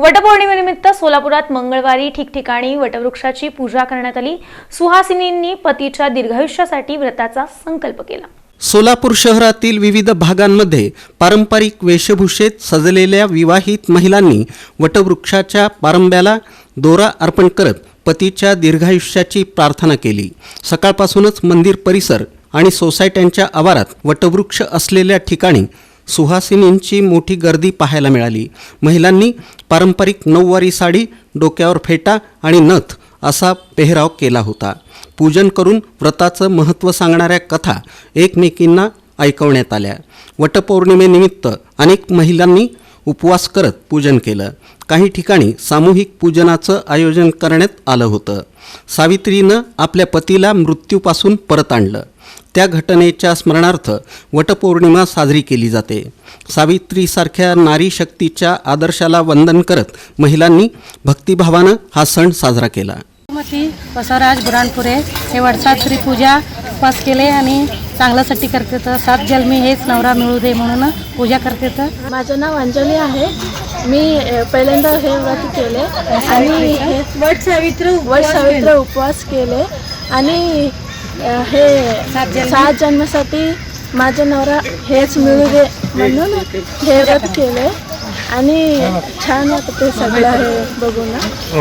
वटपौर्णिमेनिमित्त सोलापुरात मंगळवारी ठिकठिकाणी वटवृक्षाची पूजा करण्यात आली. सुहासिनींनी पतीच्या दीर्घायुष्यासाठी व्रताचा संकल्प केला. सोलापूर शहरातील विविध भागांमध्ये पारंपरिक वेशभूषेत सजलेल्या विवाहित महिलांनी वटवृक्षाच्या पारंब्याला दोरा अर्पण करत पतीच्या दीर्घायुष्याची प्रार्थना केली. सकाळपासूनच मंदिर परिसर आणि सोसायट्यांच्या आवारात वटवृक्ष असलेल्या ठिकाणी सुहासिनींची मोठी गर्दी पाहायला मिळाली. महिलांनी पारंपरिक नऊवारी साडी डोक्यावर फेटा आणि नथ असा पेहराव केला होता. पूजन करून व्रताचं महत्त्व सांगणाऱ्या कथा एकमेकींना ऐकवण्यात आल्या. वटपौर्णिमेनिमित्त अनेक महिलांनी उपवास करत पूजन केलं. काही ठिकाणी सामूहिक पूजनाचं आयोजन करण्यात आलं होतं. सावित्रीनं आपल्या पतीला मृत्यूपासून परत आणलं. त्या घटनेच्या स्मरणार्थ वटपौर्णिमा साजरी केली जाते. सावित्रीसारख्या नारी शक्तीच्या आदर्शाला वंदन करत महिलांनी भक्तिभावानं हा सण साजरा केला. मती बसवराज बुराणपुरे हे वडसात्री पूजा उपवास केले आणि चांगल्यासाठी करते तर सात जन्मी हेच नवरा मिळू दे म्हणून पूजा करते तर. माझं नाव अंजली आहे. मी पहिल्यांदा हे व्रत केले आणि हे वट सावित्र वट सावित्र उपवास केले आणि हे सात जन्मासाठी माझा नवरा हेच मिळू दे म्हणून हे व्रत केलं आणि छान वाटते सगळं हे बघून.